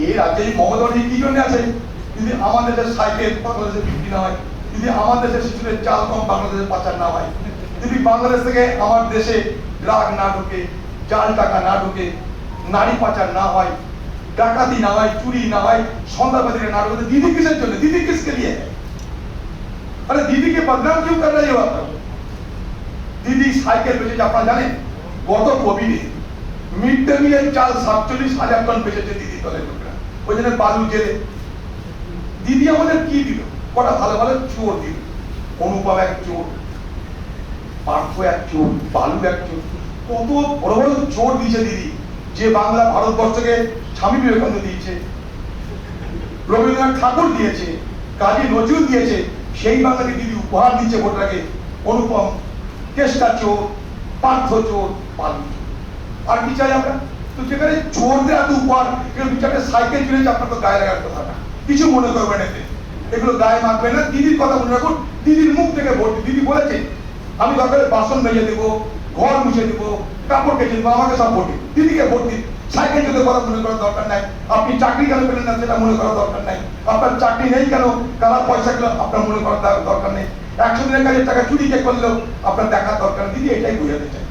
এই রাজ্যে এই মমতা ব্যানার্জি কি জন্য আছে যদি আমাদের দেশের সাইকেল বাংলাদেশে বিক্রি না হয় যদি আমার দেশের শিশুদের চাল কম বাংলাদেশে পাচার না হয় যদি বাংলাদেশ থেকে আমার দেশে ড্রাগ না ঢুকে জাল টাকা না ঢুকে নারী পাচার না হয় ডাকাতি না হয় চুরি না হয় সন্ধ্যাবাদী না ঢুকে तो दीदी किसके জন্য दीदी किसके लिए है अरे दीदी के बदनाम क्यों कर रही हो आप लोग? দিদি সাইকেল বেচেছে আপনারা জানেন গত কোভিডে মিড ডে মিলের চাল সাতচল্লিশ হাজার টন দিদি ওই জন্য বালু জেলে। দিদি আমাদের কি দিল? কটা ভালো ভালো চোর দিল। অনুপম এক চোর, পার্থ এক চোর, বালু এক চোর। কত বড় বড় চোর দিয়েছে দিদি, যে বাংলা ভারতবর্ষকে স্বামী বিবেকানন্দ দিয়েছে। রবীন্দ্রনাথ ঠাকুর দিয়েছে, কাজী নজরুল দিয়েছে, সেই বাংলাকে দিদি উপহার দিচ্ছে ভোটারকে। অনুপম, কেষ্টা চোর, পার্থ চোর পালু চোর। আর কি চাই আমরা? তো যেখানে চোরদের এত উপহার দু চারটে সাইকেল কিনেছে আপনার তো গায়ে লাগার কথা না। কিছু মনে করবেন এতে। এগুলো গায়ে মাখবে না। দিদির কথা মনে রাখুন। দিদির মুখ থেকে ভোট। দিদি বলেছে, আমি দরকারে বাসন মেজে দেবো, ঘর মুছে দেবো, কাপড় কেচে দেবো, আমাকে সব ভোট। দিদিকে ভোট দিন। সাইকেল যদি কথা মনে করার দরকার নাই। আপনি চাকরি কেন পেলেন না সেটা মনে করার দরকার নাই। আপনার চাকরি নেই কেন? কারা পয়সা গেল আপনার মনে করার দর- দরকার নেই। একশো দিনের কাজের টাকা চুরি কে করলেও আপনার দেখার দরকার দিদি এটাই বোঝাতে চাই